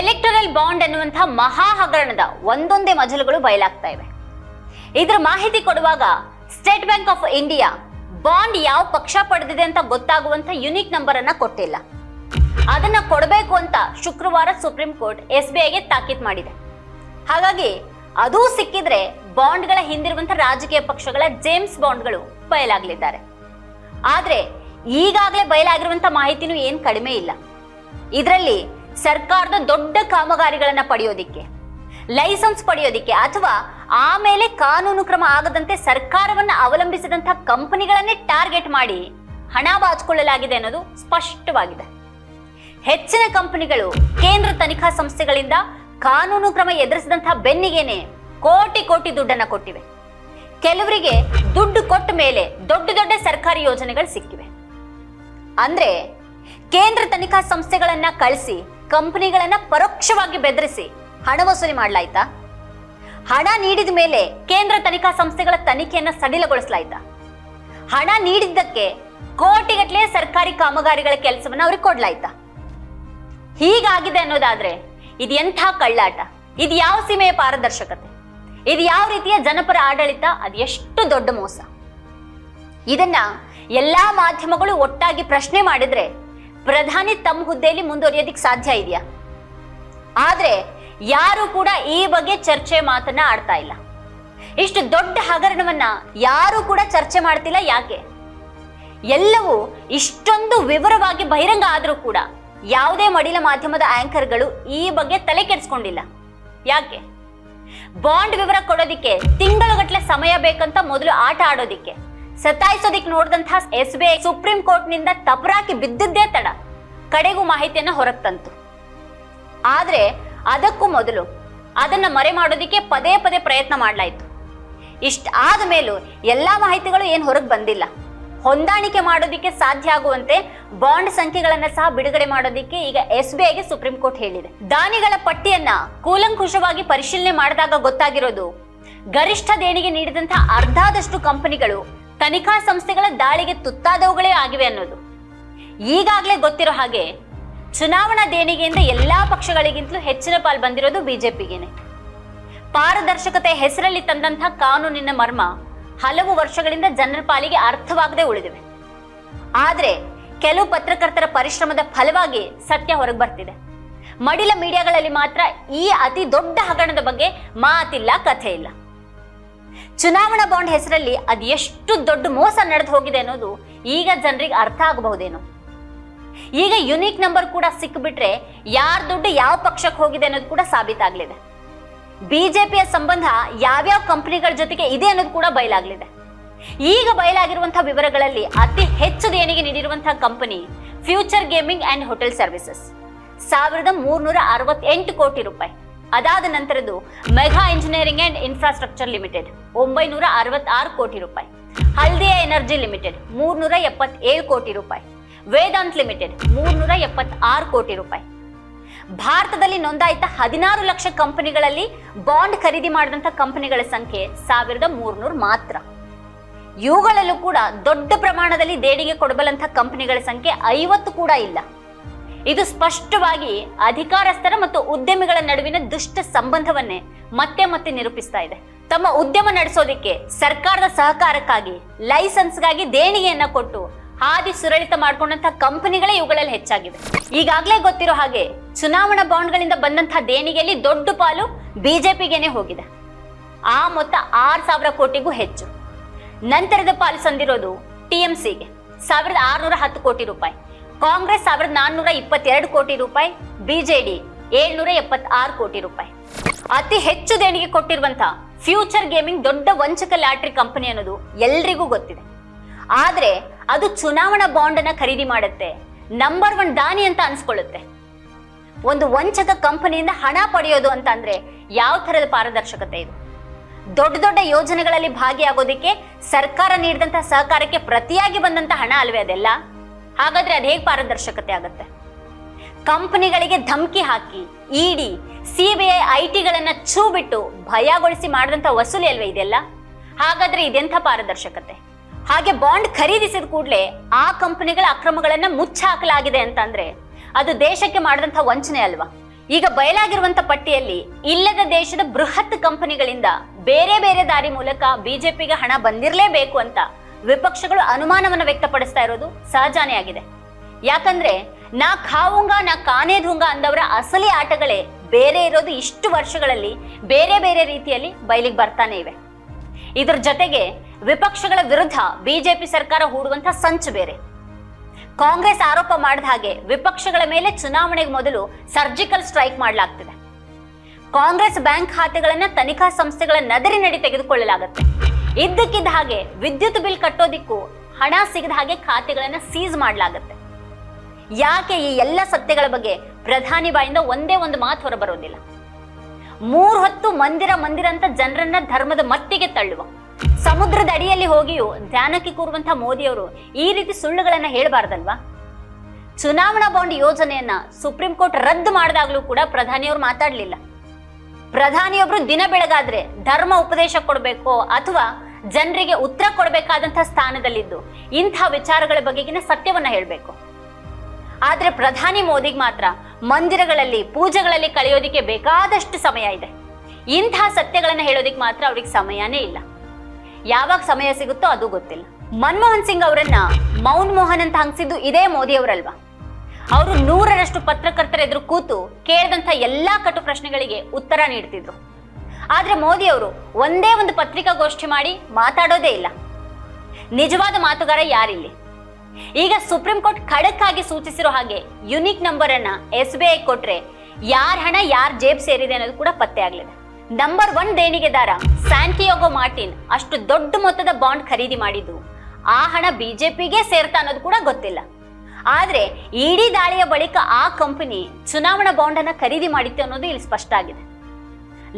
L bond ಎನ್ನುವಂತಹ ಮಹಾ ಹಗರಣದ ಒಂದೊಂದೇ ಮಜಲುಗಳು ಬಯಲಾಗ್ತಾ ಇವೆ. ಇದ್ರ ಮಾಹಿತಿ ಕೊಡುವಾಗ state bank of India bond ಯಾವ ಪಕ್ಷ ಪಡೆದಿದೆ ಅಂತ ಗೊತ್ತಾಗುವಂತ ಯುನಿಕ್ ನಂಬರ್ ಅನ್ನ ಕೊಟ್ಟಿಲ್ಲ. ಅದನ್ನ ಕೊಡಬೇಕು ಅಂತ ಶುಕ್ರವಾರ ಸುಪ್ರೀಂ ಕೋರ್ಟ್ ಎಸ್ ಬಿ ಐಗೆ ತಾಕೀತ್ ಮಾಡಿದೆ. ಹಾಗಾಗಿ ಅದೂ ಸಿಕ್ಕಿದ್ರೆ ಬಾಂಡ್ಗಳ ಹಿಂದಿರುವಂತ ರಾಜಕೀಯ ಪಕ್ಷಗಳ ಜೇಮ್ಸ್ ಬಾಂಡ್ಗಳು ಬಯಲಾಗಲಿದ್ದಾರೆ. ಆದ್ರೆ ಈಗಾಗಲೇ ಬಯಲಾಗಿರುವಂತ ಮಾಹಿತಿನೂ ಏನ್ ಕಡಿಮೆ ಇಲ್ಲ. ಇದರಲ್ಲಿ ಸರ್ಕಾರದ ದೊಡ್ಡ ಕಾಮಗಾರಿಗಳನ್ನ ಪಡೆಯೋದಿಕ್ಕೆ, ಲೈಸೆನ್ಸ್ ಪಡೆಯೋದಿಕ್ಕೆ ಅಥವಾ ಆಮೇಲೆ ಕಾನೂನು ಕ್ರಮ ಆಗದಂತೆ ಸರ್ಕಾರವನ್ನ ಅವಲಂಬಿಸಿದಂತಹ ಕಂಪನಿಗಳನ್ನೇ ಟಾರ್ಗೆಟ್ ಮಾಡಿ ಹಣ ಬಾಚಿಕೊಳ್ಳಲಾಗಿದೆ ಅನ್ನೋದು ಸ್ಪಷ್ಟವಾಗಿದೆ. ಹೆಚ್ಚಿನ ಕಂಪನಿಗಳು ಕೇಂದ್ರ ತನಿಖಾ ಸಂಸ್ಥೆಗಳಿಂದ ಕಾನೂನು ಕ್ರಮ ಎದುರಿಸಿದಂತಹ ಬೆನ್ನಿಗೆನೆ ಕೋಟಿ ಕೋಟಿ ದುಡ್ಡನ್ನ ಕೊಟ್ಟಿವೆ. ಕೆಲವರಿಗೆ ದುಡ್ಡು ಕೊಟ್ಟ ಮೇಲೆ ದೊಡ್ಡ ದೊಡ್ಡ ಸರ್ಕಾರಿ ಯೋಜನೆಗಳು ಸಿಕ್ಕಿವೆ. ಅಂದ್ರೆ ಕೇಂದ್ರ ತನಿಖಾ ಸಂಸ್ಥೆಗಳನ್ನ ಕಳಿಸಿ ಕಂಪನಿಗಳನ್ನ ಪರೋಕ್ಷವಾಗಿ ಬೆದರಿಸಿ ಹಣ ವಸೂಲಿ ಮಾಡಲಾಯ್ತಾ? ಹಣ ನೀಡಿದ ಮೇಲೆ ಕೇಂದ್ರ ತನಿಖಾ ಸಂಸ್ಥೆಗಳ ತನಿಖೆಯನ್ನ ಸಡಿಲಗೊಳಿಸಲಾಯ್ತಾ? ಹಣ ನೀಡಿದ್ದಕ್ಕೆ ಕೋಟಿಗಟ್ಟಲೆ ಸರ್ಕಾರಿ ಕಾಮಗಾರಿಗಳ ಕೆಲಸವನ್ನ ಅವ್ರಿಗೆ ಕೊಡ್ಲಾಯ್ತಾ? ಹೀಗಾಗಿದೆ ಅನ್ನೋದಾದ್ರೆ ಇದು ಎಂಥ ಕಳ್ಳಾಟ? ಇದು ಯಾವ ಸೀಮೆಯ ಪಾರದರ್ಶಕತೆ? ಇದು ಯಾವ ರೀತಿಯ ಜನಪರ ಆಡಳಿತ? ಅದು ಎಷ್ಟು ದೊಡ್ಡ ಮೋಸ? ಇದನ್ನ ಎಲ್ಲಾ ಮಾಧ್ಯಮಗಳು ಒಟ್ಟಾಗಿ ಪ್ರಶ್ನೆ ಮಾಡಿದ್ರೆ ಪ್ರಧಾನಿ ತಮ್ಮ ಹುದ್ದೆಯಲ್ಲಿ ಮುಂದುವರಿಯೋದಿಕ್ ಸಾಧ್ಯ ಇದೆಯಾ? ಆದ್ರೆ ಯಾರು ಕೂಡ ಈ ಬಗ್ಗೆ ಚರ್ಚೆ ಮಾತನ್ನ ಆಡ್ತಾ ಇಲ್ಲ. ಇಷ್ಟು ದೊಡ್ಡ ಹಗರಣವನ್ನ ಯಾರು ಕೂಡ ಚರ್ಚೆ ಮಾಡ್ತಿಲ್ಲ ಯಾಕೆ? ಎಲ್ಲವೂ ಇಷ್ಟೊಂದು ವಿವರವಾಗಿ ಬಹಿರಂಗ ಆದರೂ ಕೂಡ ಯಾವುದೇ ಮಡಿಲ ಮಾಧ್ಯಮದ ಆಂಕರ್ಗಳು ಈ ಬಗ್ಗೆ ತಲೆ ಕೆಡಿಸ್ಕೊಂಡಿಲ್ಲ. ಯಾಕೆ? ಬಾಂಡ್ ವಿವರ ಕೊಡೋದಿಕ್ಕೆ ತಿಂಗಳುಗಟ್ಟಲೆ ಸಮಯ ಬೇಕಂತ ಮೊದಲು ಆಟ ಆಡೋದಿಕ್ಕೆ. ಸತಾಯಿಸೋದಿಕ್ ನೋಡಿದಂತಹ ಎಸ್ ಬಿ ಐ ಸುಪ್ರೀಂ ಕೋರ್ಟ್ನಿಂದ ತಪರಾಕಿ ಬಿದ್ದಿದ್ದೇ ತಡ. ಕಡೆಗೂ ಮಾಹಿತಿಯನ್ನ ಹೊರಗೆ ತಂತು. ಆದ್ರೆ ಅದಕ್ಕೂ ಮೊದಲು ಅದನ್ನ ಮರೆ ಮಾಡೋದಿಕ್ಕೆ ಪದೇ ಪದೇ ಪ್ರಯತ್ನ ಮಾಡಲಾಯಿತು. ಇಷ್ಟ ಆದ ಮೇಲೂ ಎಲ್ಲಾ ಮಾಹಿತಿಗಳು ಏನ್ ಹೊರಗೆ ಬಂದಿಲ್ಲ. ಹೊಂದಾಣಿಕೆ ಮಾಡೋದಿಕ್ಕೆ ಸಾಧ್ಯ ಆಗುವಂತೆ ಬಾಂಡ್ ಸಂಖ್ಯೆಗಳನ್ನ ಸಹ ಬಿಡುಗಡೆ ಮಾಡೋದಿಕ್ಕೆ ಈಗ ಎಸ್ ಬಿ ಐಗೆ ಸುಪ್ರೀಂ ಕೋರ್ಟ್ ಹೇಳಿದೆ. ದಾನಿಗಳ ಪಟ್ಟಿಯನ್ನ ಕೂಲಂಕುಷವಾಗಿ ಪರಿಶೀಲನೆ ಮಾಡಿದಾಗ ಗೊತ್ತಾಗಿರೋದು, ಗರಿಷ್ಠ ದೇಣಿಗೆ ನೀಡಿದಂತಹ ಅರ್ಧದಷ್ಟು ಕಂಪನಿಗಳು ತನಿಖಾ ಸಂಸ್ಥೆಗಳ ದಾಳಿಗೆ ತುತ್ತಾದವುಗಳೇ ಆಗಿವೆ ಅನ್ನೋದು. ಈಗಾಗಲೇ ಗೊತ್ತಿರೋ ಹಾಗೆ, ಚುನಾವಣಾ ದೇಣಿಗೆಯಿಂದ ಎಲ್ಲಾ ಪಕ್ಷಗಳಿಗಿಂತಲೂ ಹೆಚ್ಚಿನ ಪಾಲು ಬಂದಿರೋದು ಬಿಜೆಪಿಗೇನೆ. ಪಾರದರ್ಶಕತೆ ಹೆಸರಲ್ಲಿ ತಂದಂತಹ ಕಾನೂನಿನ ಮರ್ಮ ಹಲವು ವರ್ಷಗಳಿಂದ ಜನರ ಪಾಲಿಗೆ ಅರ್ಥವಾಗದೆ ಉಳಿದಿವೆ. ಆದರೆ, ಕೆಲವು ಪತ್ರಕರ್ತರ ಪರಿಶ್ರಮದ ಫಲವಾಗಿ ಸತ್ಯ ಹೊರಗೆ ಬರ್ತಿದೆ. ಮಡಿಲ ಮೀಡಿಯಾಗಳಲ್ಲಿ ಮಾತ್ರ ಈ ಅತಿ ದೊಡ್ಡ ಹಗರಣದ ಬಗ್ಗೆ ಮಾತಿಲ್ಲ, ಕಥೆ ಇಲ್ಲ. ಚುನಾವಣಾ ಬಾಂಡ್ ಹೆಸರಲ್ಲಿ ಅದು ಎಷ್ಟು ದೊಡ್ಡ ಮೋಸ ನಡೆದು ಹೋಗಿದೆ ಅನ್ನೋದು ಈಗ ಜನರಿಗೆ ಅರ್ಥ ಆಗಬಹುದೇನೋ? ಈಗ ಯುನೀಕ್ ನಂಬರ್ ಕೂಡ ಸಿಕ್ಬಿಟ್ರೆ ಯಾರ ದುಡ್ಡು ಯಾವ ಪಕ್ಷಕ್ಕೆ ಹೋಗಿದೆ ಅನ್ನೋದು ಕೂಡ ಸಾಬೀತಾಗ್ಲಿದೆ. ಬಿಜೆಪಿಯ ಸಂಬಂಧ ಯಾವ್ಯಾವ ಕಂಪನಿಗಳ ಜೊತೆಗೆ ಇದೆ ಅನ್ನೋದು ಕೂಡ ಬಯಲಾಗಲಿದೆ. ಈಗ ಬಯಲಾಗಿರುವಂತಹ ವಿವರಗಳಲ್ಲಿ ಅತಿ ಹೆಚ್ಚು ದೇಣಿಗೆ ನೀಡಿರುವಂತಹ company future gaming and hotel services ಸಾವಿರದ ಮೂರ್ನೂರ ಅರವತ್ತೆಂಟು ಕೋಟಿ ರೂಪಾಯಿ. ಅದಾದ ನಂತರದ್ದು mega engineering and infrastructure limited, ಒಂಬೈನೂರ ಅರವತ್ತಾರು ಕೋಟಿ ರೂಪಾಯಿ. ಹಲ್ದಿಯಾ ಎನರ್ಜಿ ಲಿಮಿಟೆಡ್, ಮೂರ್ನೂರ ಎಪ್ಪತ್ತೇಳು ಕೋಟಿ ರೂಪಾಯಿ. ವೇದಾಂತ್ ಲಿಮಿಟೆಡ್, ಮೂರ್ನೂರ ಎಪ್ಪತ್ತಾರು ಕೋಟಿ ರೂಪಾಯಿ. ಭಾರತದಲ್ಲಿ ನೋಂದಾಯಿತ ಹದಿನಾರು ಲಕ್ಷ ಕಂಪನಿಗಳಲ್ಲಿ ಬಾಂಡ್ ಖರೀದಿ ಮಾಡಿದಂಥ ಕಂಪನಿಗಳ ಸಂಖ್ಯೆ ಸಾವಿರದ ಮೂರ್ನೂರು ಮಾತ್ರ. ಇವುಗಳಲ್ಲೂ ಕೂಡ ದೊಡ್ಡ ಪ್ರಮಾಣದಲ್ಲಿ ದೇಣಿಗೆ ಕೊಡಬಲ್ಲಂಥ ಕಂಪನಿಗಳ ಸಂಖ್ಯೆ ಐವತ್ತು ಕೂಡ ಇಲ್ಲ. ಇದು ಸ್ಪಷ್ಟವಾಗಿ ಅಧಿಕಾರಸ್ಥರ ಮತ್ತು ಉದ್ಯಮಿಗಳ ನಡುವಿನ ದುಷ್ಟ ಸಂಬಂಧವನ್ನೇ ಮತ್ತೆ ಮತ್ತೆ ನಿರೂಪಿಸ್ತಾ ಇದೆ. ತಮ್ಮ ಉದ್ಯಮ ನಡೆಸೋದಿಕ್ಕೆ ಸರ್ಕಾರದ ಸಹಕಾರಕ್ಕಾಗಿ, ಲೈಸೆನ್ಸ್ಗಾಗಿ ದೇಣಿಗೆಯನ್ನ ಕೊಟ್ಟು ಹಾದಿ ಸುರಳಿತ ಮಾಡ್ಕೊಂಡಂತ ಕಂಪನಿಗಳೇ ಇವುಗಳಲ್ಲಿ ಹೆಚ್ಚಾಗಿವೆ. ಈಗಾಗಲೇ ಗೊತ್ತಿರೋ ಹಾಗೆ ಚುನಾವಣಾ ಬಾಂಡ್ಗಳಿಂದ ಬಂದಂತಹ ದೇಣಿಗೆಯಲ್ಲಿ ದೊಡ್ಡ ಪಾಲು ಬಿಜೆಪಿಗೇನೆ ಹೋಗಿದೆ. ಆ ಮೊತ್ತ ಆರು ಸಾವಿರ ಕೋಟಿಗೂ ಹೆಚ್ಚು. ನಂತರದ ಪಾಲು ಸಂದಿರೋದು ಟಿಎಂಸಿಗೆ ಸಾವಿರದ ಆರುನೂರ ಹತ್ತು ಕೋಟಿ ರೂಪಾಯಿ. ಕಾಂಗ್ರೆಸ್ ಸಾವಿರದ ನಾನ್ನೂರ ಇಪ್ಪತ್ತೆರಡು ಕೋಟಿ ರೂಪಾಯಿ, ಬಿಜೆಡಿ ಏಳ್ನೂರ ಎಪ್ಪತ್ತಾರು ಕೋಟಿ ರೂಪಾಯಿ. ಅತಿ ಹೆಚ್ಚು ದೇಣಿಗೆ ಕೊಟ್ಟಿರುವಂತ ಫ್ಯೂಚರ್ ಗೇಮಿಂಗ್ ದೊಡ್ಡ ವಂಚಕ ಲ್ಯಾಟ್ರಿ ಕಂಪನಿ ಅನ್ನೋದು ಎಲ್ರಿಗೂ ಗೊತ್ತಿದೆ. ಆದ್ರೆ ಅದು ಚುನಾವಣಾ ಬಾಂಡ್ ಅನ್ನ ಖರೀದಿ ಮಾಡುತ್ತೆ ನಂಬರ್ ಒನ್ ದಾನಿ ಅಂತ ಅನ್ಸ್ಕೊಳ್ಳುತ್ತೆ. ಒಂದು ವಂಚಕ ಕಂಪನಿಯಿಂದ ಹಣ ಪಡೆಯೋದು ಅಂತ ಅಂದ್ರೆ ಯಾವ ತರದ ಪಾರದರ್ಶಕತೆ ಇದು? ದೊಡ್ಡ ದೊಡ್ಡ ಯೋಜನೆಗಳಲ್ಲಿ ಭಾಗಿಯಾಗೋದಿಕ್ಕೆ ಸರ್ಕಾರ ನೀಡಿದಂತಹ ಸಹಕಾರಕ್ಕೆ ಪ್ರತಿಯಾಗಿ ಬಂದಂತ ಹಣ ಅಲ್ವೇ ಅದೆಲ್ಲ? ಹಾಗಾದ್ರೆ ಅದು ಹೇಗೆ ಪಾರದರ್ಶಕತೆ ಆಗುತ್ತೆ? ಕಂಪನಿಗಳಿಗೆ ಧಮಕಿ ಹಾಕಿ, ಇಡಿ, ಸಿಬಿಐ ಐ ಟಿಗಳನ್ನ ಛೂ ಬಿಟ್ಟು ಭಯಗೊಳಿಸಿ ಮಾಡಿದಂಥ ವಸೂಲಿ ಅಲ್ವೇ ಇದೆಲ್ಲ? ಹಾಗಾದ್ರೆ ಇದೆಂಥ ಪಾರದರ್ಶಕತೆ? ಹಾಗೆ ಬಾಂಡ್ ಖರೀದಿಸಿದ ಕೂಡಲೇ ಆ ಕಂಪನಿಗಳ ಅಕ್ರಮಗಳನ್ನ ಮುಚ್ಚಾಕಲಾಗಿದೆ ಅಂತಂದ್ರೆ ಅದು ದೇಶಕ್ಕೆ ಮಾಡಿದಂಥ ವಂಚನೆ ಅಲ್ವಾ? ಈಗ ಬಯಲಾಗಿರುವಂತ ಪಟ್ಟಿಯಲ್ಲಿ ಇಲ್ಲದ ದೇಶದ ಬೃಹತ್ ಕಂಪನಿಗಳಿಂದ ಬೇರೆ ಬೇರೆ ದಾರಿ ಮೂಲಕ ಬಿಜೆಪಿಗೆ ಹಣ ಬಂದಿರಲೇಬೇಕು ಅಂತ ವಿಪಕ್ಷಗಳು ಅನುಮಾನವನ್ನು ವ್ಯಕ್ತಪಡಿಸ್ತಾ ಇರೋದು ಸಹಜಾನೇ ಆಗಿದೆ. ಯಾಕಂದ್ರೆ, ನಾ ಖಾವುಂಗ, ನಾ ಕಾನೇ ಧುಂಗ ಅಂದವರ ಅಸಲಿ ಆಟಗಳೇ ಬೇರೆ ಇರೋದು ಇಷ್ಟು ವರ್ಷಗಳಲ್ಲಿ ಬೇರೆ ಬೇರೆ ರೀತಿಯಲ್ಲಿ ಬಯಲಿಗೆ ಬರ್ತಾನೆ ಇವೆ. ಇದ್ರ ಜೊತೆಗೆ ವಿಪಕ್ಷಗಳ ವಿರುದ್ಧ ಬಿಜೆಪಿ ಸರ್ಕಾರ ಹೂಡುವಂತ ಸಂಚು ಬೇರೆ. ಕಾಂಗ್ರೆಸ್ ಆರೋಪ ಮಾಡಿದ ಹಾಗೆ ವಿಪಕ್ಷಗಳ ಮೇಲೆ ಚುನಾವಣೆಗೆ ಮೊದಲು ಸರ್ಜಿಕಲ್ ಸ್ಟ್ರೈಕ್ ಮಾಡಲಾಗ್ತಿದೆ. ಕಾಂಗ್ರೆಸ್ ಬ್ಯಾಂಕ್ ಖಾತೆಗಳನ್ನ ತನಿಖಾ ಸಂಸ್ಥೆಗಳ ನದರಿನಡಿ ತೆಗೆದುಕೊಳ್ಳಲಾಗುತ್ತೆ. ಇದ್ದಕ್ಕಿದ್ದ ಹಾಗೆ ವಿದ್ಯುತ್ ಬಿಲ್ ಕಟ್ಟೋದಿಕ್ಕೂ ಹಣ ಸಿಗದ ಹಾಗೆ ಖಾತೆಗಳನ್ನ ಸೀಸ್ ಮಾಡಲಾಗುತ್ತೆ. ಯಾಕೆ ಈ ಎಲ್ಲ ಸತ್ಯಗಳ ಬಗ್ಗೆ ಪ್ರಧಾನಿ ಬಾಯಿಂದ ಒಂದೇ ಒಂದು ಮಾತು ಹೊರಬರೋದಿಲ್ಲ. ಮೂರ್ ಹೊತ್ತು ಮಂದಿರ ಮಂದಿರ ಅಂತ ಜನರನ್ನ ಧರ್ಮದ ಮತ್ತಿಗೆ ತಳ್ಳುವ. ಸಮುದ್ರದ ಅಡಿಯಲ್ಲಿ ಹೋಗಿಯೂ ಧ್ಯಾನಕ್ಕೆ ಕೂರುವಂತಹ ಮೋದಿಯವರು ಈ ರೀತಿ ಸುಳ್ಳುಗಳನ್ನ ಹೇಳಬಾರ್ದಲ್ವಾ? ಚುನಾವಣಾ ಬಾಂಡ್ ಯೋಜನೆಯನ್ನ ಸುಪ್ರೀಂ ಕೋರ್ಟ್ ರದ್ದು ಮಾಡಿದಾಗಲೂ ಕೂಡ ಪ್ರಧಾನಿಯವರು ಮಾತಾಡ್ಲಿಲ್ಲ. ಪ್ರಧಾನಿಯೊಬ್ರು ದಿನ ಬೆಳಗಾದ್ರೆ ಧರ್ಮ ಉಪದೇಶ ಕೊಡಬೇಕು ಅಥವಾ ಜನರಿಗೆ ಉತ್ತರ ಕೊಡಬೇಕಾದಂತಹ ಸ್ಥಾನದಲ್ಲಿದ್ದು ಇಂಥ ವಿಚಾರಗಳ ಬಗೆಗಿನ ಸತ್ಯವನ್ನ ಹೇಳಬೇಕು. ಆದ್ರೆ ಪ್ರಧಾನಿ ಮೋದಿಗೆ ಮಾತ್ರ ಮಂದಿರಗಳಲ್ಲಿ, ಪೂಜೆಗಳಲ್ಲಿ ಕಳೆಯೋದಿಕ್ಕೆ ಬೇಕಾದಷ್ಟು ಸಮಯ ಇದೆ. ಇಂಥ ಸತ್ಯಗಳನ್ನ ಹೇಳೋದಿಕ್ ಮಾತ್ರ ಅವ್ರಿಗೆ ಸಮಯನೇ ಇಲ್ಲ. ಯಾವಾಗ ಸಮಯ ಸಿಗುತ್ತೋ ಅದು ಗೊತ್ತಿಲ್ಲ. ಮನಮೋಹನ್ ಸಿಂಗ್ ಅವರನ್ನ ಮೌನ್ ಮೋಹನ್ ಅಂತ ಹಂಗಿಸಿದ್ದು ಇದೇ ಮೋದಿ ಅವರಲ್ವಾ ಅವರು ನೂರರಷ್ಟು ಪತ್ರಕರ್ತರ ಎದುರು ಕೂತು ಕೇಳಿದಂತ ಎಲ್ಲಾ ಕಟು ಪ್ರಶ್ನೆಗಳಿಗೆ ಉತ್ತರ ನೀಡ್ತಿದ್ರು. ಆದ್ರೆ ಮೋದಿ ಅವರು ಒಂದೇ ಒಂದು ಪತ್ರಿಕಾಗೋಷ್ಠಿ ಮಾಡಿ ಮಾತಾಡೋದೇ ಇಲ್ಲ. ನಿಜವಾದ ಮಾತುಗಾರ ಯಾರಿಲ್ಲಿ? ಈಗ ಸುಪ್ರೀಂ ಕೋರ್ಟ್ ಖಡಕ್ ಆಗಿ ಸೂಚಿಸಿರೋ ಹಾಗೆ ಯುನಿಕ್ ನಂಬರ್ ಅನ್ನ ಎಸ್ ಬಿ ಐ ಕೊಟ್ರೆ ಯಾರ ಹಣ, ಯಾರ ಜೇಬ್ ಸೇರಿದೆ ಅನ್ನೋದು ಕೂಡ ಪತ್ತೆ ಆಗ್ಲಿದೆ. ನಂಬರ್ ಒನ್ ದೇಣಿಗೆದಾರ ಸ್ಯಾಂಟಿಯೋಗೋ ಮಾರ್ಟಿನ್ ಅಷ್ಟು ದೊಡ್ಡ ಮೊತ್ತದ ಬಾಂಡ್ ಖರೀದಿ ಮಾಡಿದ್ದು ಆ ಹಣ ಬಿಜೆಪಿಗೆ ಸೇರ್ತಾ ಅನ್ನೋದು ಕೂಡ ಗೊತ್ತಿಲ್ಲ. ಆದ್ರೆ ಇಡಿ ದಾಳಿಯ ಬಳಿಕ ಆ ಕಂಪನಿ ಚುನಾವಣಾ ಬಾಂಡನ್ನು ಖರೀದಿ ಮಾಡಿತ್ತು ಅನ್ನೋದು ಇಲ್ಲಿ ಸ್ಪಷ್ಟ ಆಗಿದೆ.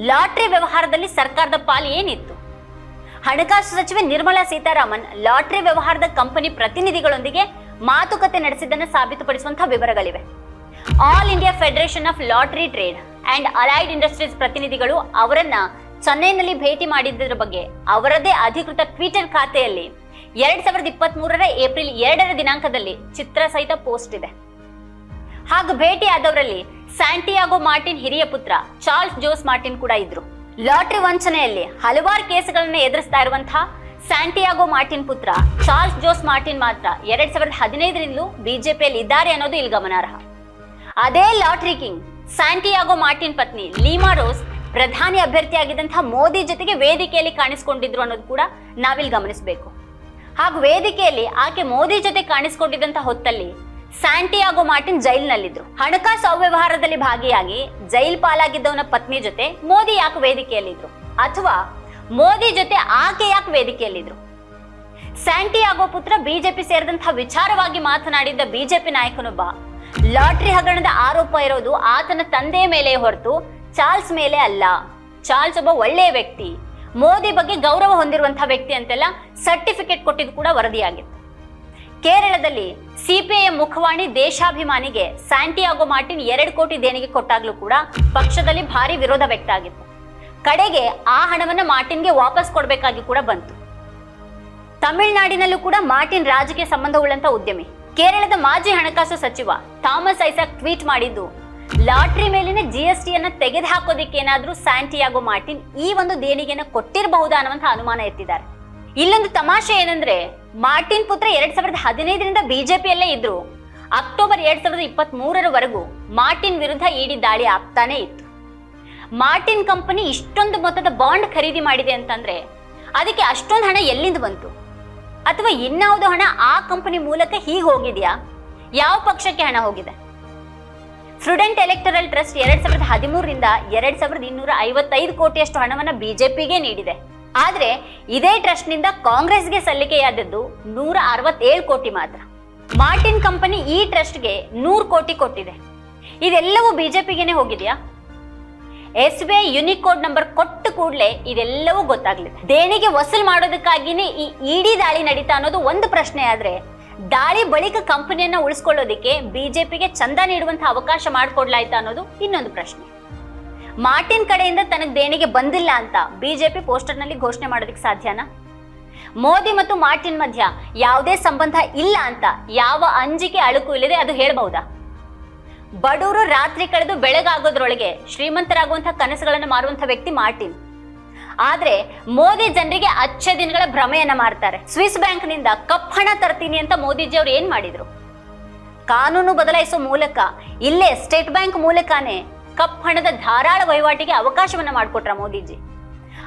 ಲಾಟ್ರಿ ವ್ಯವಹಾರದಲ್ಲಿ ಸರ್ಕಾರದ ಪಾಲು ಏನಿತ್ತು? ಹಣಕಾಸು ಸಚಿವೆ ನಿರ್ಮಲಾ ಸೀತಾರಾಮನ್ ಲಾಟ್ರಿ ವ್ಯವಹಾರದ ಕಂಪನಿ ಪ್ರತಿನಿಧಿಗಳೊಂದಿಗೆ ಮಾತುಕತೆ ನಡೆಸಿದ್ದನ್ನು ಸಾಬೀತುಪಡಿಸುವಂತಹ ವಿವರಗಳಿವೆ. All India federation of lottery trade and allied industries ಪ್ರತಿನಿಧಿಗಳು ಅವರನ್ನ ಚೆನ್ನೈನಲ್ಲಿ ಭೇಟಿ ಮಾಡಿದ್ದರ ಬಗ್ಗೆ ಅವರದೇ ಅಧಿಕೃತ ಟ್ವಿಟರ್ ಖಾತೆಯಲ್ಲಿ ಎರಡ್ ಸಾವಿರದ ಇಪ್ಪತ್ತ್ ಮೂರರ ಏಪ್ರಿಲ್ ಎರಡರ ದಿನಾಂಕದಲ್ಲಿ ಚಿತ್ರ ಸಹಿತ ಪೋಸ್ಟ್ ಇದೆ. ಹಾಗೂ ಭೇಟಿಯಾದವರಲ್ಲಿ ಸ್ಯಾಂಟಿಯಾಗೋ ಮಾರ್ಟಿನ್ ಹಿರಿಯ ಪುತ್ರ ಚಾರ್ಲ್ಸ್ ಜೋಸ್ ಮಾರ್ಟಿನ್ ಕೂಡ ಇದ್ರು. ಲಾಟ್ರಿ ವಂಚನೆಯಲ್ಲಿ ಹಲವಾರು ಕೇಸುಗಳನ್ನು ಎದುರಿಸ್ತಾ ಇರುವಂತಹ ಸ್ಯಾಂಟಿಯಾಗೋ ಮಾರ್ಟಿನ್ ಪುತ್ರ ಚಾರ್ಲ್ಸ್ ಜೋಸ್ ಮಾರ್ಟಿನ್ ಮಾತ್ರ ಎರಡ್ ಸಾವಿರದ ಹದಿನೈದರಿಂದಲೂ ಬಿಜೆಪಿಯಲ್ಲಿ ಇದ್ದಾರೆ ಅನ್ನೋದು ಇಲ್ಲಿ ಗಮನಾರ್ಹ. ಅದೇ ಲಾಟ್ರಿ ಕಿಂಗ್ ಸ್ಯಾಂಟಿಯಾಗೋ ಮಾರ್ಟಿನ್ ಪತ್ನಿ ಲೀಮಾ ರೋಸ್ ಪ್ರಧಾನಿ ಅಭ್ಯರ್ಥಿಯಾಗಿದ್ದಂತಹ ಮೋದಿ ಜೊತೆಗೆ ವೇದಿಕೆಯಲ್ಲಿ ಕಾಣಿಸಿಕೊಂಡಿದ್ರು ಅನ್ನೋದು ಕೂಡ ನಾವಿಲ್ಲಿ ಗಮನಿಸಬೇಕು. ಹಾಗೂ ವೇದಿಕೆಯಲ್ಲಿ ಆಕೆ ಮೋದಿ ಜೊತೆ ಕಾಣಿಸಿಕೊಂಡಿದ್ದಂತ ಹೊತ್ತಲ್ಲಿ ಸ್ಯಾಂಟಿಯಾಗೋ ಮಾರ್ಟಿನ್ ಜೈಲಿನಲ್ಲಿದ್ರು. ಹಣಕಾಸು ಅವ್ಯವಹಾರದಲ್ಲಿ ಭಾಗಿಯಾಗಿ ಜೈಲ್ ಪಾಲಾಗಿದ್ದವನ ಪತ್ನಿ ಜೊತೆ ಮೋದಿ ಯಾಕೆ ವೇದಿಕೆಯಲ್ಲಿದ್ರು? ಅಥವಾ ಮೋದಿ ಜೊತೆ ಆಕೆ ಯಾಕೆ ವೇದಿಕೆಯಲ್ಲಿದ್ರು? ಸ್ಯಾಂಟಿಯಾಗೋ ಪುತ್ರ ಬಿಜೆಪಿ ಸೇರಿದಂತಹ ವಿಚಾರವಾಗಿ ಮಾತನಾಡಿದ್ದ ಬಿಜೆಪಿ ನಾಯಕನೊಬ್ಬ, ಲಾಟ್ರಿ ಹಗರಣದ ಆರೋಪ ಇರೋದು ಆತನ ತಂದೆಯ ಮೇಲೆ ಹೊರತು ಚಾರ್ಲ್ಸ್ ಮೇಲೆ ಅಲ್ಲ. ಚಾರ್ಲ್ಸ್ ಒಬ್ಬ ಒಳ್ಳೆಯ ವ್ಯಕ್ತಿ. ಮೋದಿ ಬಗ್ಗೆ ಗೌರವ ಹೊಂದಿರುವಂತಹ ವ್ಯಕ್ತಿ ಅಂತೆಲ್ಲ ಸರ್ಟಿಫಿಕೇಟ್ ಕೊಟ್ಟಿದ್ದು ಕೂಡ ವರದಿಯಾಗಿತ್ತು. ಕೇರಳದಲ್ಲಿ ಸಿಪಿಐಎಂ ಮುಖವಾಣಿ ದೇಶಾಭಿಮಾನಿಗೆ ಸ್ಯಾಂಟಿಯಾಗೋ ಮಾರ್ಟಿನ್ ಎರಡು ಕೋಟಿ ದೇಣಿಗೆ ಕೊಟ್ಟಾಗ್ಲೂ ಕೂಡ ಪಕ್ಷದಲ್ಲಿ ಭಾರಿ ವಿರೋಧ ವ್ಯಕ್ತ ಆಗಿತ್ತು. ಕಡೆಗೆ ಆ ಹಣವನ್ನು ಮಾರ್ಟಿನ್ಗೆ ವಾಪಸ್ ಕೊಡಬೇಕಾಗಿ ಕೂಡ ಬಂತು. ತಮಿಳುನಾಡಿನಲ್ಲೂ ಕೂಡ ಮಾರ್ಟಿನ್ ರಾಜಕೀಯ ಸಂಬಂಧವುಳ್ಳಂತ ಉದ್ಯಮಿ. ಕೇರಳದ ಮಾಜಿ ಹಣಕಾಸು ಸಚಿವ ಥಾಮಸ್ ಐಸಾಕ್ ಟ್ವೀಟ್ ಮಾಡಿದ್ದು ಲಾಟ್ರಿ ಮೇಲಿನ ಜಿ ಎಸ್ ಟಿಯನ್ನ ತೆಗೆದು ಹಾಕೋದಿಕ್ಕೆ ಏನಾದ್ರೂ ಸ್ಯಾಂಟಿಯಾಗೋ ಮಾರ್ಟಿನ್ ಈ ಒಂದು ದೇಣಿಗೆನ ಕೊಟ್ಟಿರಬಹುದಾ ಅನ್ನುವಂತ ಅನುಮಾನ ಎತ್ತಿದ್ದಾರೆ. ಇಲ್ಲೊಂದು ತಮಾಷೆ ಏನಂದ್ರೆ, ಮಾರ್ಟಿನ್ ಪುತ್ರ ಎರಡ್ ಸಾವಿರದ ಹದಿನೈದರಿಂದ ಬಿಜೆಪಿಯಲ್ಲೇ ಇದ್ರು. ಅಕ್ಟೋಬರ್ ಎರಡ್ ಸಾವಿರದ ಇಪ್ಪತ್ತ್ ಮೂರರವರೆಗೂ ಮಾರ್ಟಿನ್ ವಿರುದ್ಧ ಇಡಿ ದಾಳಿ ಆಗ್ತಾನೆ ಇತ್ತು. ಮಾರ್ಟಿನ್ ಕಂಪನಿ ಇಷ್ಟೊಂದು ಮೊತ್ತದ ಬಾಂಡ್ ಖರೀದಿ ಮಾಡಿದೆ ಅಂತಂದ್ರೆ, ಅದಕ್ಕೆ ಅಷ್ಟೊಂದು ಹಣ ಎಲ್ಲಿಂದ ಬಂತು? ಅಥವಾ ಇನ್ಯಾವುದೋ ಹಣ ಆ ಕಂಪನಿ ಮೂಲಕ ಹೀಗೆ ಹೋಗಿದೆಯಾ? ಯಾವ ಪಕ್ಷಕ್ಕೆ ಹಣ ಹೋಗಿದೆ? ಫ್ರುಡೆಂಟ್ ಎಲೆಕ್ಟರಲ್ ಟ್ರಸ್ಟ್ ಎರಡ್ ಸಾವಿರದ ಹದಿಮೂರರಿಂದ ಎರಡ್ ಸಾವಿರದ ಇನ್ನೂರ ಐವತ್ತೈದು ಕೋಟಿಯಷ್ಟು ಹಣವನ್ನ ಬಿಜೆಪಿಗೆ ನೀಡಿದೆ. ಆದ್ರೆ ಇದೇ ಟ್ರಸ್ಟ್ನಿಂದ ಕಾಂಗ್ರೆಸ್ಗೆ ಸಲ್ಲಿಕೆಯಾದದ್ದು ನೂರ ಅರವತ್ತೇಳು ಕೋಟಿ ಮಾತ್ರ. ಮಾರ್ಟಿನ್ ಕಂಪನಿ ಈ ಟ್ರಸ್ಟ್ಗೆ ನೂರು ಕೋಟಿ ಕೊಟ್ಟಿದೆ. ಇದೆಲ್ಲವೂ ಬಿಜೆಪಿಗೆನೆ ಹೋಗಿದೆಯಾ? S B I unique code number ಕೊಟ್ಟ ಕೂಡಲೇ ಇದೆಲ್ಲವೂ ಗೊತ್ತಾಗ್ಲಿದೆ. ದೇಣಿಗೆ ವಸೂಲ್ ಮಾಡೋದಕ್ಕಾಗಿನೇ ಈ ಇಡಿ ದಾಳಿ ನಡೀತಾ ಅನ್ನೋದು ಒಂದು ಪ್ರಶ್ನೆ ಆದ್ರೆ ದಾಳಿ ಬಳಿಕ ಕಂಪನಿಯನ್ನ ಉಳಿಸ್ಕೊಳ್ಳೋದಿಕ್ಕೆ ಬಿಜೆಪಿಗೆ ಚಂದ ನೀಡುವಂತಹ ಅವಕಾಶ ಮಾಡಿಕೊಡ್ಲಾಯ್ತಾ ಅನ್ನೋದು ಇನ್ನೊಂದು ಪ್ರಶ್ನೆ. ಮಾರ್ಟಿನ್ ಕಡೆಯಿಂದ ತನಗೆ ದೇಣಿಗೆ ಬಂದಿಲ್ಲ ಅಂತ ಬಿಜೆಪಿ ಪೋಸ್ಟರ್ನಲ್ಲಿ ಘೋಷಣೆ ಮಾಡೋದಕ್ಕೆ ಸಾಧ್ಯನಾ? ಮೋದಿ ಮತ್ತು ಮಾರ್ಟಿನ್ ಮಧ್ಯ ಯಾವುದೇ ಸಂಬಂಧ ಇಲ್ಲ ಅಂತ ಯಾವ ಅಂಜಿಕೆ ಅಳುಕು ಇಲ್ಲದೆ ಅದು ಹೇಳಬಹುದಾ? ಬಡವರು ರಾತ್ರಿ ಕಳೆದು ಬೆಳಗಾಗೋದ್ರೊಳಗೆ ಶ್ರೀಮಂತರಾಗುವಂತಹ ಕನಸುಗಳನ್ನು ಮಾರುವಂತಹ ವ್ಯಕ್ತಿ ಮಾರ್ಟಿನ್. ಆದ್ರೆ ಮೋದಿ ಜನರಿಗೆ ಅಚ್ಚ ದಿನಗಳ ಭ್ರಮೆಯನ್ನ ಮಾಡ್ತಾರೆ. ಸ್ವಿಸ್ ಬ್ಯಾಂಕ್ನಿಂದ ಕಪ್ಪ ಹಣ ತರ್ತೀನಿ ಅಂತ ಮೋದಿಜಿ ಅವರು ಏನ್ ಮಾಡಿದ್ರು? ಕಾನೂನು ಬದಲಾಯಿಸುವ ಮೂಲಕ, ಇಲ್ಲೇ ಸ್ಟೇಟ್ ಬ್ಯಾಂಕ್ ಮೂಲಕನೇ ಕಪ್ಪ ಹಣದ ಧಾರಾಳ ವಹಿವಾಟಿಗೆ ಅವಕಾಶವನ್ನ ಮಾಡಿಕೊಟ್ರ ಮೋದಿಜಿ.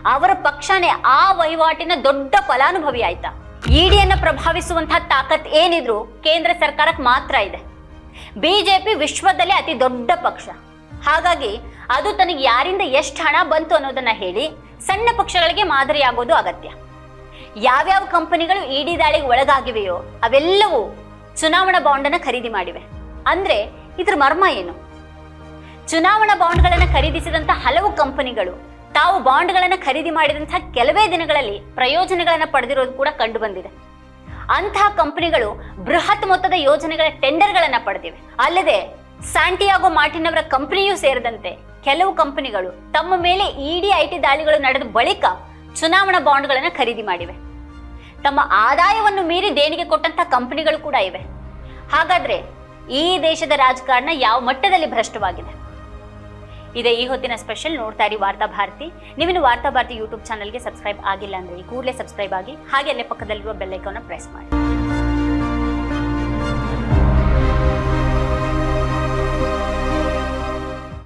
ಅವರ ಪಕ್ಷನೇ ಆ ವಹಿವಾಟಿನ ದೊಡ್ಡ ಫಲಾನುಭವಿ ಆಯ್ತಾ. ಇಡಿಯನ್ನ ಪ್ರಭಾವಿಸುವಂತಹ ತಾಕತ್ ಏನಿದ್ರು ಕೇಂದ್ರ ಸರ್ಕಾರಕ್ಕೆ ಮಾತ್ರ ಇದೆ. ಬಿಜೆಪಿ ವಿಶ್ವದಲ್ಲೇ ಅತಿ ದೊಡ್ಡ ಪಕ್ಷ. ಹಾಗಾಗಿ ಅದು ತನಗೆ ಯಾರಿಂದ ಎಷ್ಟು ಹಣ ಬಂತು ಅನ್ನೋದನ್ನ ಹೇಳಿ ಸಣ್ಣ ಪಕ್ಷಗಳಿಗೆ ಮಾದರಿಯಾಗೋದು ಅಗತ್ಯ. ಯಾವ್ಯಾವ ಕಂಪನಿಗಳು ಇಡಿ ದಾಳಿಗೆ ಒಳಗಾಗಿವೆಯೋ ಅವೆಲ್ಲವೂ ಚುನಾವಣಾ ಬಾಂಡನ್ನು ಖರೀದಿ ಮಾಡಿವೆ. ಅಂದ್ರೆ ಇದ್ರ ಮರ್ಮ ಏನು? ಚುನಾವಣಾ ಬಾಂಡ್ಗಳನ್ನು ಖರೀದಿಸಿದಂತ ಹಲವು ಕಂಪನಿಗಳು ತಾವು ಬಾಂಡ್ಗಳನ್ನು ಖರೀದಿ ಮಾಡಿದಂತಹ ಕೆಲವೇ ದಿನಗಳಲ್ಲಿ ಪ್ರಯೋಜನಗಳನ್ನು ಪಡೆದಿರೋದು ಕೂಡ ಕಂಡು ಬಂದಿದೆ ಅಂತಹ ಕಂಪನಿಗಳು ಬೃಹತ್ ಮೊತ್ತದ ಯೋಜನೆಗಳ ಟೆಂಡರ್ಗಳನ್ನು ಪಡೆದಿವೆ. ಅಲ್ಲದೆ ಸ್ಯಾಂಟಿಯಾಗೋ ಮಾರ್ಟಿನ್ ಅವರ ಕಂಪನಿಯೂ ಸೇರಿದಂತೆ ಕೆಲವು ಕಂಪನಿಗಳು ತಮ್ಮ ಮೇಲೆ ಇಡಿ ಐಟಿ ದಾಳಿಗಳು ನಡೆದ ಬಳಿಕ ಚುನಾವಣಾ ಬಾಂಡ್ಗಳನ್ನು ಖರೀದಿ ಮಾಡಿವೆ. ತಮ್ಮ ಆದಾಯವನ್ನು ಮೀರಿ ದೇಣಿಗೆ ಕೊಟ್ಟಂತ ಕಂಪನಿಗಳು ಕೂಡ ಇವೆ. ಹಾಗಾದ್ರೆ ಈ ದೇಶದ ರಾಜಕಾರಣ ಯಾವ ಮಟ್ಟದಲ್ಲಿ ಭ್ರಷ್ಟವಾಗಿದೆ? ಇದೇ ಈ ಹೊತ್ತಿನ ಸ್ಪೆಷಲ್ ನೋಡ್ತಾ ಇರಿ ವಾರ್ತಾ ಭಾರತಿ. ನೀವಿನ ವಾರ್ತಾ ಭಾರತಿ ಯೂಟ್ಯೂಬ್ ಚಾನಲ್ಗೆ ಸಬ್ಸ್ಕ್ರೈಬ್ ಆಗಿಲ್ಲ ಅಂದ್ರೆ ಈ ಕೂಡಲೇ ಸಬ್ಸ್ಕ್ರೈಬ್ ಆಗಿ ಹಾಗೆ ಅಲ್ಲೇ ಪಕ್ಕದಲ್ಲಿರುವ ಬೆಲ್ ಐಕಾನ್ನ ಪ್ರೆಸ್ ಮಾಡಿ.